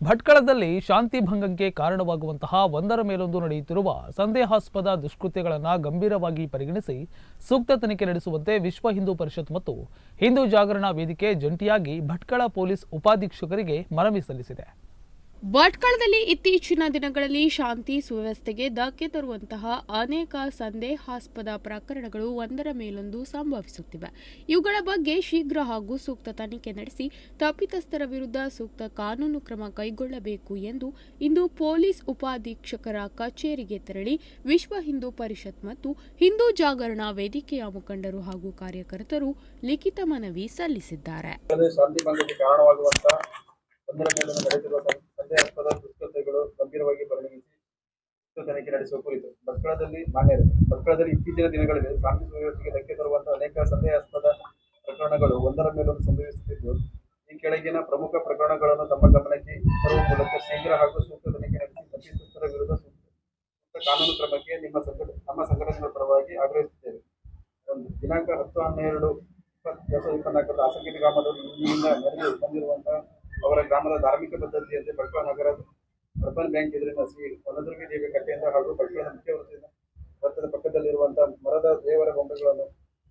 ಭಟ್ಕಳದಲ್ಲಿ ಶಾಂತಿ ಭಂಗಕ್ಕೆ ಕಾರಣವಾಗುವಂತಹ ಒಂದರ ಮೇಲೊಂದು ನಡೆಯುತ್ತಿರುವ ಸಂದೇಹಾಸ್ಪದ ದುಷ್ಕೃತ್ಯಗಳನ್ನು ಗಂಭೀರವಾಗಿ ಪರಿಗಣಿಸಿ ಸೂಕ್ತ ತನಿಖೆ ನಡೆಸುವಂತೆ ವಿಶ್ವ ಹಿಂದೂ ಪರಿಷತ್ ಮತ್ತು ಹಿಂದೂ ಜಾಗರಣಾ ವೇದಿಕೆ ಜಂಟಿಯಾಗಿ ಭಟ್ಕಳ ಪೊಲೀಸ್ ಉಪಾಧೀಕ್ಷಕರಿಗೆ ಮನವಿ ಸಲ್ಲಿಸಿದೆ. ಭಟ್ಕಳದಲ್ಲಿ ಇತ್ತೀಚಿನ ದಿನಗಳಲ್ಲಿ ಶಾಂತಿ ಸುವ್ಯವಸ್ಥೆಗೆ ಧಕ್ಕೆ ತರುವಂತಹ ಅನೇಕ ಸಂದೇಹಾಸ್ಪದ ಪ್ರಕರಣಗಳು ಒಂದರ ಮೇಲೊಂದು ಸಂಭವಿಸುತ್ತಿವೆ. ಇವುಗಳ ಬಗ್ಗೆ ಶೀಘ್ರ ಹಾಗೂ ಸೂಕ್ತ ತನಿಖೆ ನಡೆಸಿ ತಪ್ಪಿತಸ್ಥರ ವಿರುದ್ಧ ಸೂಕ್ತ ಕಾನೂನು ಕ್ರಮ ಕೈಗೊಳ್ಳಬೇಕು ಎಂದು ಇಂದು ಪೊಲೀಸ್ ಉಪಾಧೀಕ್ಷಕರ ಕಚೇರಿಗೆ ತೆರಳಿ ವಿಶ್ವ ಹಿಂದೂ ಪರಿಷತ್ ಮತ್ತು ಹಿಂದೂ ಜಾಗರಣಾ ವೇದಿಕೆಯ ಮುಖಂಡರು ಹಾಗೂ ಕಾರ್ಯಕರ್ತರು ಲಿಖಿತ ಮನವಿ ಸಲ್ಲಿಸಿದ್ದಾರೆ. ಅಲ್ಲದೆ ಶಾಂತಿ ಭಂಗಕ್ಕೆ ಕಾರಣವಾಗುವಂತ ಒಂದರ ಮೇಲೆ ನಡೆದಿರುವ ಸಂ- ಸಂದೇಹಾಸ್ಪದ ದುಷ್ಕೃತ್ಯಗಳು ಗಂಭೀರವಾಗಿ ಪರಿಗಣಿಸಿ ತನಿಖೆ ನಡೆಸುವ ಕುರಿತು ಭಟ್ಕಳದಲ್ಲಿ ಮಾನ್ಯ ಭಟ್ಕಳದಲ್ಲಿ ಇತ್ತೀಚಿನ ದಿನಗಳಲ್ಲಿ ಶಾಂತಿ ಸುವ್ಯವಸ್ಥೆಗೆ ಧಕ್ಕೆ ತರುವಂತಹ ಅನೇಕ ಸಂದೇಹಾಸ್ಪದ ಪ್ರಕರಣಗಳು ಒಂದರ ಮೇಲೊಂದು ಸಂಭವಿಸುತ್ತಿದ್ದು, ಈ ಕೆಳಗಿನ ಪ್ರಮುಖ ಪ್ರಕರಣಗಳನ್ನು ತಮ್ಮ ಗಮನಕ್ಕೆ ತರುವ ಮೂಲಕ ಶೀಘ್ರ ಹಾಗೂ ಸೂಕ್ತ ತನಿಖೆ ನಡೆಸಿ ತಪ್ಪಿತಸ್ಥರ ವಿರುದ್ಧ ಸೂಕ್ತ ಕಾನೂನು ಕ್ರಮಕ್ಕೆ ನಿಮ್ಮ ಸಂಘಟ ನಮ್ಮ ಸಂಘಟನೆಗಳ ಪರವಾಗಿ ಆಗ್ರಹಿಸುತ್ತೇವೆ. ಒಂದು, ದಿನಾಂಕ ಹತ್ತು ಹನ್ನೆರಡು ಇಪ್ಪತ್ತು, ಎರಡು ಸಾವಿರದ ಇಪ್ಪತ್ನಾಲ್ಕರ ಆಸಂಗಿನ ಗ್ರಾಮದಲ್ಲಿ ಇಂದಿನಿಂದ ಬಂದಿರುವಂತಹ ಅವರ ಗ್ರಾಮದ ಧಾರ್ಮಿಕ ಪದ್ಧತಿಯಂತೆ ಭಟ್ಕಳ ನಗರದ ಅರ್ಬನ್ ಬ್ಯಾಂಕ್ ಎದುರಿನ ಶ್ರೀ ವನದುರ್ಗಿ ದೇವಿ ಕಟ್ಟೆಯಿಂದ ಹಾಗೂ ಭಟ್ಕಳದ ಮುಖ್ಯ ವೃತ್ತದ ಪಕ್ಕದಲ್ಲಿರುವಂತಹ ಮರದ ದೇವರ ಗೊಂಬೆಗಳನ್ನು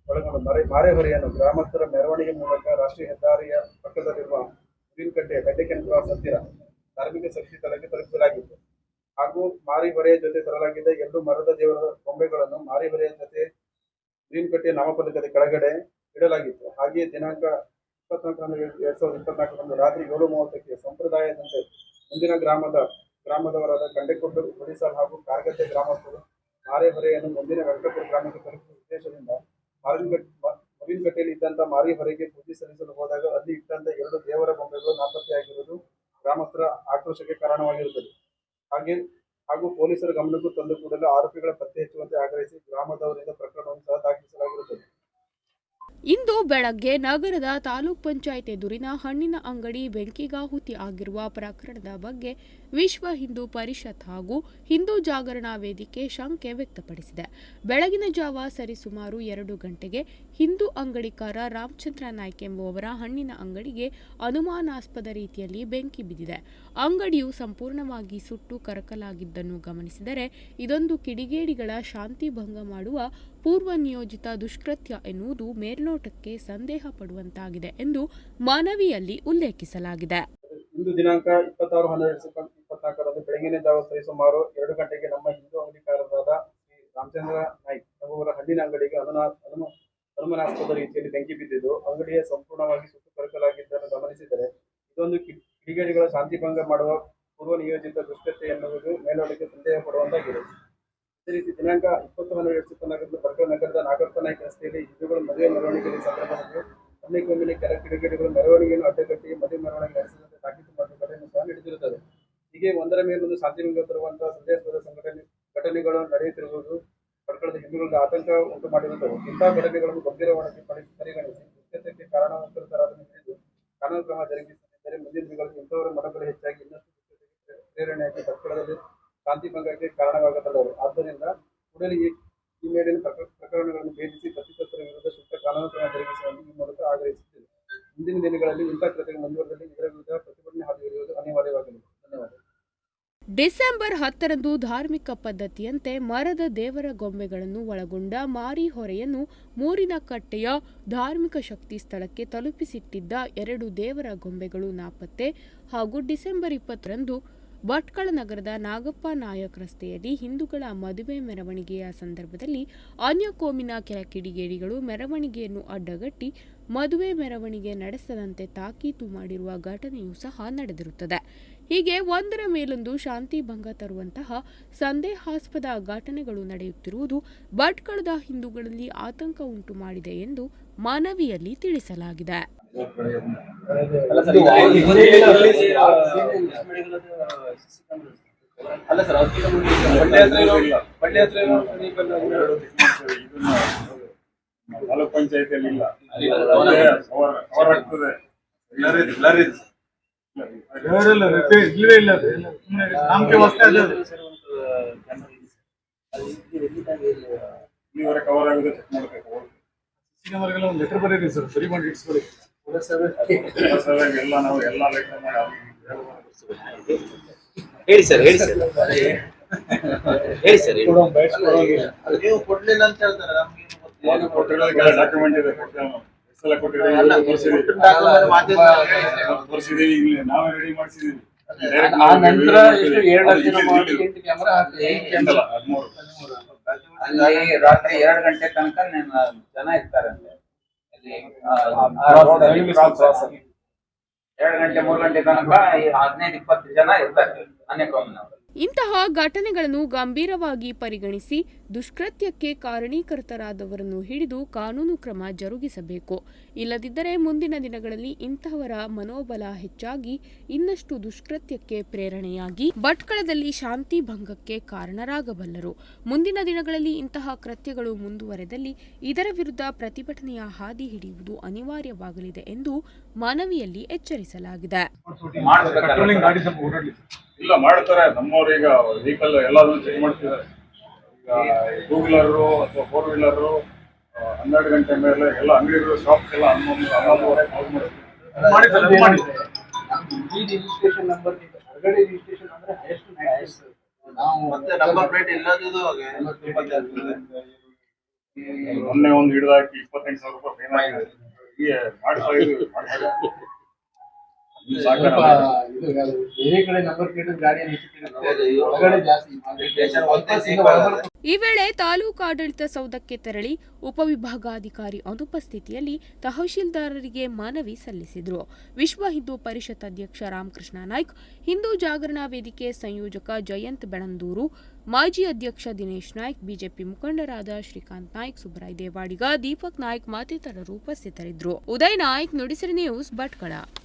ಒಳಗೊಂಡು ಮರೆ ಮಾರೆಹೊರೆಯನ್ನು ಗ್ರಾಮಸ್ಥರ ಮೆರವಣಿಗೆ ಮೂಲಕ ರಾಷ್ಟ್ರೀಯ ಹೆದ್ದಾರಿಯ ಪಕ್ಕದಲ್ಲಿರುವ ಕಟ್ಟೆ ಬೆಡ್ಡೆಕೆನ್ ಕ್ರಾಸ್ ಹತ್ತಿರ ಧಾರ್ಮಿಕ ಶಕ್ತಿ ತಲಕ್ಕೆ ತಲುಪಿಸಲಾಗಿತ್ತು. ಹಾಗೂ ಮಾರಿಹೊರೆಯ ಜೊತೆ ತರಲಾಗಿದ್ದ ಎರಡು ಮರದ ದೇವರ ಗೊಂಬೆಗಳನ್ನು ಮಾರಿಹೊರೆಯ ಜೊತೆ ಗ್ರೀನ್ಕಟ್ಟೆಯ ನಾಮಫಲಕದ ಕೆಳಗಡೆ ಇಡಲಾಗಿತ್ತು. ಹಾಗೆಯೇ ದಿನಾಂಕ ಇಪ್ಪತ್ನಾಲ್ಕು ಎರಡ್ ಸಾವಿರದ ಇಪ್ಪತ್ನಾಲ್ಕರಂದು ರಾತ್ರಿ ಏಳು ಮೂವತ್ತಕ್ಕೆ ಸಂಪ್ರದಾಯದಂತೆ ಮುಂದಿನ ಗ್ರಾಮದ, ಗ್ರಾಮದವರಾದ ಕಂಡೆಕೊಟ್ಟು ಒಡಿಸಾಲ್ ಹಾಗೂ ಕಾರ್ಗದ್ದೆ ಗ್ರಾಮಸ್ಥರು ಮಾರಿಹೊರೆಯನ್ನು ಮುಂದಿನ ವೆಂಕಟಪುರ ಗ್ರಾಮಕ್ಕೆ ತಲುಪಿಸುವ ಉದ್ದೇಶದಿಂದ ಇದ್ದಂಥ ಮಾರಿ ಹೊರೆಗೆ ಪೂಜೆ ಸಲ್ಲಿಸಲು ಹೋದಾಗ ಅಲ್ಲಿ ಇಟ್ಟಂತ ಎರಡು ದೇವರ ಬೊಂಬೆಗಳು ನಾಪತ್ತೆಯಾಗಿರುವುದು ಗ್ರಾಮಸ್ಥರ ಆಕ್ರೋಶಕ್ಕೆ ಕಾರಣವಾಗಿರುತ್ತದೆ. ಹಾಗೆ, ಹಾಗೂ ಪೊಲೀಸರ ಗಮನಕ್ಕೂ ತಂದು ಕೂಡಲೇ ಆರೋಪಿಗಳ ಪತ್ತೆ ಹಚ್ಚುವಂತೆ ಆಗ್ರಹಿಸಿ ಗ್ರಾಮದವರಿಂದ ಪ್ರಕರಣವನ್ನು ಸಹ ದಾಖಲಿಸಲಾಗಿರುತ್ತದೆ. ಇಂದು ಬೆಳಗ್ಗೆ ನಗರದ ತಾಲೂಕ್ ಪಂಚಾಯತ್ ಎದುರಿನ ಹಣ್ಣಿನ ಅಂಗಡಿ ಬೆಂಕಿಗಾಹುತಿ ಆಗಿರುವ ಪ್ರಕರಣದ ಬಗ್ಗೆ ವಿಶ್ವ ಹಿಂದೂ ಪರಿಷತ್ ಹಾಗೂ ಹಿಂದೂ ಜಾಗರಣಾ ವೇದಿಕೆ ಶಂಕೆ ವ್ಯಕ್ತಪಡಿಸಿದೆ. ಬೆಳಗಿನ ಜಾವ ಸರಿಸುಮಾರು ಎರಡು ಗಂಟೆಗೆ ಹಿಂದೂ ಅಂಗಡಿಕಾರ ರಾಮಚಂದ್ರ ನಾಯ್ಕ್ ಎಂಬುವವರ ಹಣ್ಣಿನ ಅಂಗಡಿಗೆ ಅನುಮಾನಾಸ್ಪದ ರೀತಿಯಲ್ಲಿ ಬೆಂಕಿ ಬಿದ್ದಿದೆ. ಅಂಗಡಿಯು ಸಂಪೂರ್ಣವಾಗಿ ಸುಟ್ಟು ಕರಕಲಾಗಿದ್ದನ್ನು ಗಮನಿಸಿದರೆ ಇದೊಂದು ಕಿಡಿಗೇಡಿಗಳ ಶಾಂತಿ ಭಂಗ ಮಾಡುವ ಪೂರ್ವ ನಿಯೋಜಿತ ದುಷ್ಕೃತ್ಯ ಎನ್ನುವುದು ಮೇಲ್ನೋಟಕ್ಕೆ ಸಂದೇಹ ಪಡುವಂತಾಗಿದೆ ಎಂದು ಮನವಿಯಲ್ಲಿ ಉಲ್ಲೇಖಿಸಲಾಗಿದೆ. ಇಪ್ಪತ್ನಾಲ್ಕರಂದು ಬೆಳಗಿನ ಜಾವ ಸರಿಸುಮಾರು ಎರಡು ಗಂಟೆಗೆ ನಮ್ಮ ಹಿಂದೂ ಅಂಗಡಿಕಾರರಾದ ಶ್ರೀ ರಾಮಚಂದ್ರ ನಾಯ್ಕ್ ಎಂಬುವರ ಹಣ್ಣಿನ ಅಂಗಡಿಗೆ ಅನುನಾ ರೀತಿಯಲ್ಲಿ ಬೆಂಕಿ ಬಿದ್ದಿದ್ದು, ಅಂಗಡಿಯ ಸಂಪೂರ್ಣವಾಗಿ ಸುಟ್ಟು ಕರಕಲಾಗಿದ್ದನ್ನು ಗಮನಿಸಿದರೆ ಇದೊಂದು ಕಿಡಿಗೇಡಿಗಳ ಶಾಂತಿ ಭಂಗ ಮಾಡುವ ಪೂರ್ವ ನಿಯೋಜಿತ ದುಷ್ಟತೆ ಎನ್ನುವುದು ಮೇಲ್ನೋಟಕ್ಕೆ ಸಂದೇಹ ಪಡುವಂತಾಗಿದೆ ಅದೇ ರೀತಿ ದಿನಾಂಕ ಇಪ್ಪತ್ತು ಹನ್ನೆರಡು ಎರಡು ಇಪ್ಪತ್ನಾಲ್ಕರಂದು ನಗರದ ನಾಗಪ್ಪ ನಾಯ್ಕ ರಸ್ತೆಯಲ್ಲಿ ಹಿಂದೂಗಳು ಮದುವೆ ಮೆರವಣಿಗೆಯಲ್ಲಿ ಸಂದರ್ಭದಲ್ಲಿ ಒಮ್ಮೆಗೊಮ್ಮೆ ಕೆಲ ಕಿಡಿಗೇಡಿಗಳು ಮೆರವಣಿಗೆಯನ್ನು ಅಡ್ಡಗಟ್ಟಿ ಮದುವೆ ಮೆರವಣಿಗೆ ನಡೆಸಿದಂತೆ ತಾಕೀತು ಮಾಡುವ ಘಟನೆ ಸಹ ನಡೆದಿರುತ್ತದೆ. ಹೀಗೆ ಒಂದರ ಮೇಲೊಂದು ಶಾಂತಿಭಂಗ ತರುವಂತಹ ಸಂದೇಶದ ಸಂಘಟನೆ ಘಟನೆಗಳು ನಡೆಯುತ್ತಿರುವುದು ಭಟ್ಕಳದ ಹಿಂದೂಗಳಿಗೆ ಆತಂಕ ಉಂಟು ಮಾಡಿರುತ್ತವೆ ಇಂತಹ ಘಟನೆಗಳನ್ನು ಗಂಭೀರವಾಗಿ ಪರಿ- ಪರಿಗಣಿಸಿ ದುಷ್ಕೃತ್ಯಕ್ಕೆ ಕಾರಣವಂತರಾದನ್ನು ಹಿಡಿದು ಕಾನೂನು ಕ್ರಮ ಜರುಗಿಸದಿದ್ದರೆ ಮುಂದಿನ ದಿನಗಳಲ್ಲಿ ಇಂಥವರ ಮಠಗಳು ಹೆಚ್ಚಾಗಿ ಇನ್ನಷ್ಟು ಪ್ರೇರಣೆಯಾಗಿ ಪಟ್ಟಣದಲ್ಲಿ ಶಾಂತಿ ಭಂಗಕ್ಕೆ ಕಾರಣವಾಗಬಲ್ಲರು ಆದ್ದರಿಂದ ಕೂಡಲೇ ಈ ಮೇಲಿನ ಪ್ರಕ- ಪ್ರಕರಣಗಳನ್ನು ಭೇದಿಸಿ ಪ್ರತಿಪತ್ರ ವಿರುದ್ಧ ಸೂಕ್ತ ಕಾನೂನು ಕ್ರಮ ಜರುಗಿಸುವಂತೆ ಈ ಮೂಲಕ ಆಗ್ರಹಿಸುತ್ತಿದೆ ಮುಂದಿನ ದಿನಗಳಲ್ಲಿ ಇಂತಹ ಕೃತ್ಯಗಳು ಮುಂದುವರೆದಲ್ಲಿ ಇದರ ವಿರುದ್ಧ ಪ್ರತಿಭಟನೆ ಇರುವುದು ಅನಿವಾರ್ಯವಾಗಲಿದೆ. ಡಿಸೆಂಬರ್ ಹತ್ತರಂದು ಧಾರ್ಮಿಕ ಪದ್ಧತಿಯಂತೆ ಮರದ ದೇವರ ಗೊಂಬೆಗಳನ್ನು ಒಳಗೊಂಡ ಮಾರಿ ಹೊರೆಯನ್ನು ಮೂರಿನ ಕಟ್ಟೆಯ ಧಾರ್ಮಿಕ ಶಕ್ತಿ ಸ್ಥಳಕ್ಕೆ ತಲುಪಿಸಿಟ್ಟಿದ್ದ ಎರಡು ದೇವರ ಗೊಂಬೆಗಳು ನಾಪತ್ತೆ ಹಾಗೂ ಡಿಸೆಂಬರ್ ಇಪ್ಪತ್ತರಂದು ಭಟ್ಕಳ ನಗರದ ನಾಗಪ್ಪ ನಾಯಕ್ ರಸ್ತೆಯಲ್ಲಿ ಹಿಂದೂಗಳ ಮದುವೆ ಮೆರವಣಿಗೆಯ ಸಂದರ್ಭದಲ್ಲಿ ಅನ್ಯ ಕೋಮಿನ ಕೆಲ ಕಿಡಿಗೇಡಿಗಳು ಮೆರವಣಿಗೆಯನ್ನು ಅಡ್ಡಗಟ್ಟಿ ಮದುವೆ ಮೆರವಣಿಗೆ ನಡೆಸದಂತೆ ತಾಕೀತು ಮಾಡಿರುವ ಘಟನೆಯೂ ಸಹ ನಡೆದಿರುತ್ತದೆ. ಹೀಗೆ ಒಂದರ ಮೇಲೊಂದು ಶಾಂತಿ ಭಂಗ ತರುವಂತಹ ಸಂದೇಹಾಸ್ಪದ ಘಟನೆಗಳು ನಡೆಯುತ್ತಿರುವುದು ಭಟ್ಕಳದ ಹಿಂದೂಗಳಲ್ಲಿ ಆತಂಕ ಉಂಟು ಮಾಡಿದೆ ಎಂದು ಮನವಿಯಲ್ಲಿ ತಿಳಿಸಲಾಗಿದೆ. ತಾಲೂಕ್ ಪಂಚಾಯತಿಯಲ್ಲಿ ಇಲ್ಲ. ಹೋರಾಡ್ತದೆ ರಿಪೇರ್ ಇಲ್ಲವೇ ಇಲ್ಲ ಅದು. ಸುಮ್ನೆ ನಮ್ಗೆ ಅದು. ಇಲ್ಲಿವರೆಗೆ ಕವರ್ ಆಗಿದೆ ಚೆಕ್ ಮಾಡ್ಬೇಕು ಸಿನಿಮಾಗಳಿಗೆಲ್ಲ ಒಂದು ಲೆಟರ್ ಬರೀರಿ ಸರ್ ಸರಿ ಮಾಡಿ ಇಟ್ಸ್ಕೊಳ್ಳಿ ಎಲ್ಲ ನಾವು ಎಲ್ಲ ಲೆಕ್ಕ ಮಾಡಿ ಹೇಳಿ ಸರ್ ಹೇಳಿ ಸರ್ ಹೇಳಿ ಸರ್ ನೀವು ಕೊಡ್ಲಿಲ್ಲ ಅಂತ ಹೇಳ್ತಾರೆ ನಮ್ಗೆ. ಡಾಕ್ಯುಮೆಂಟ್ ಇದೆ. ಎಷ್ಟೆಲ್ಲ ಕೊಟ್ಟಿದ್ದೀವಿ, ಇಲ್ಲಿ ನಾವೇ ರೆಡಿ ಮಾಡಿಸಿದ್ದೀವಿ. ಆ ನಂತರ ಎಷ್ಟು ಎರಡು ಲಕ್ಷ ಮಾಡಿ ಎಂಟು ಕ್ಯಾಮರಾ ಹದಿಮೂರು. ಅಲ್ಲಿ ರಾತ್ರಿ ಎರಡು ಗಂಟೆ ತನಕ ನನ್ನ ಜನ ಇರ್ತಾರಂತೆ. ಎರಡು ಗಂಟೆ ಮೂರು ಗಂಟೆ ತನಕ ಈ ಹದಿನೈದು ಇಪ್ಪತ್ತು ಜನ ಇರ್ತಾರೆ ಅನೇಕ ಇಂತಹ ಘಟನೆಗಳನ್ನು ಗಂಭೀರವಾಗಿ ಪರಿಗಣಿಸಿ ದುಷ್ಕೃತ್ಯಕ್ಕೆ ಕಾರಣೀಕರ್ತರಾದವರನ್ನು ಹಿಡಿದು ಕಾನೂನು ಕ್ರಮ ಜರುಗಿಸಬೇಕು. ಇಲ್ಲದಿದ್ದರೆ ಮುಂದಿನ ದಿನಗಳಲ್ಲಿ ಇಂತಹವರ ಮನೋಬಲ ಹೆಚ್ಚಾಗಿ ಇನ್ನಷ್ಟು ದುಷ್ಕೃತ್ಯಕ್ಕೆ ಪ್ರೇರಣೆಯಾಗಿ ಭಟ್ಕಳದಲ್ಲಿ ಶಾಂತಿ ಭಂಗಕ್ಕೆ ಕಾರಣರಾಗಬಲ್ಲರು. ಮುಂದಿನ ದಿನಗಳಲ್ಲಿ ಇಂತಹ ಕೃತ್ಯಗಳು ಮುಂದುವರೆದಲ್ಲಿ ಇದರ ವಿರುದ್ಧ ಪ್ರತಿಭಟನೆಯ ಹಾದಿ ಹಿಡಿಯುವುದು ಅನಿವಾರ್ಯವಾಗಲಿದೆ ಎಂದು ಮನವಿಯಲ್ಲಿ ಎಚ್ಚರಿಸಲಾಗಿದೆ. ಇಲ್ಲ ಮಾಡ್ತಾರೆ. ನಮ್ಮವ್ರು ಈಗ ವೆಹಿಕಲ್ ಎಲ್ಲಾದ್ರೂ ಚೆಕ್ ಮಾಡ್ತಿದ್ದಾರೆ. ಟೂ ವೀಲರು ಅಥವಾ ಫೋರ್ ವೀಲರು ಹನ್ನೆರಡು ಗಂಟೆ ಮೇಲೆ ಎಲ್ಲ ಅಂಗಡಿಗಳು ಶಾಪ್ಸ್ ಎಲ್ಲ ಹನ್ನೊಂದು ಹನ್ನೊಂದುವರೆ ಕ್ಲೋಸ್ ಮಾಡ್ತೀವಿ ಮಾಡಿ ಮಾಡಿ ಈ ರಿಜಿಸ್ಟ್ರೇಷನ್ ನಂಬರ್ ಹೊರಗಡೆ ರಿಜಿಸ್ಟ್ರೇಷನ್ ಅಂದ್ರೆ ಹೈಯೆಸ್ಟ್ ನಾವು ಮತ್ತೆ ನಂಬರ್ ಪ್ಲೇಟ್ ಇಲ್ಲದಿದ್ದು ಮೊನ್ನೆ ಒಂದು ಹಿಡಿದಾಕಿ ಇಪ್ಪತ್ತೆಂಟು ಸಾವಿರ ರೂಪಾಯಿ ಫೈನ್ ಆಗಿದೆ. ಮಾಡ್ತಾ ಇದ್ವಿ ಇದ್ವಿ. ಇದು ಬೇರೆ ಕಡೆ ನಂಬರ್ ಪ್ಲೇಟ್ ಗಾಡಿ ಜಾಸ್ತಿ ಈ ವೇಳೆ ತಾಲೂಕು ಆಡಳಿತ ಸೌಧಕ್ಕೆ ತೆರಳಿ ಉಪವಿಭಾಗಾಧಿಕಾರಿ ಅನುಪಸ್ಥಿತಿಯಲ್ಲಿ ತಹಶೀಲ್ದಾರರಿಗೆ ಮನವಿ ಸಲ್ಲಿಸಿದರು. ವಿಶ್ವ ಹಿಂದೂ ಪರಿಷತ್ ಅಧ್ಯಕ್ಷ ರಾಮಕೃಷ್ಣ ನಾಯ್ಕ್ ಹಿಂದೂ ಜಾಗರಣಾ ವೇದಿಕೆ ಸಂಯೋಜಕ ಜಯಂತ್ ಬೆಳಂದೂರು ಮಾಜಿ ಅಧ್ಯಕ್ಷ ದಿನೇಶ್ ನಾಯ್ಕ್ ಬಿಜೆಪಿ ಮುಖಂಡರಾದ ಶ್ರೀಕಾಂತ್ ನಾಯ್ಕ್ ಸುಬ್ರಾಯ್ ದೇವಾಡಿಗ ದೀಪಕ್ ನಾಯ್ಕ್ ಮತ್ತಿತರರು ಉಪಸ್ಥಿತರಿದ್ದರು. ಉದಯ್ ನಾಯ್ಕ್ ನುಡಿಸಿರಿ ನ್ಯೂಸ್ ಭಟ್ಕಳ.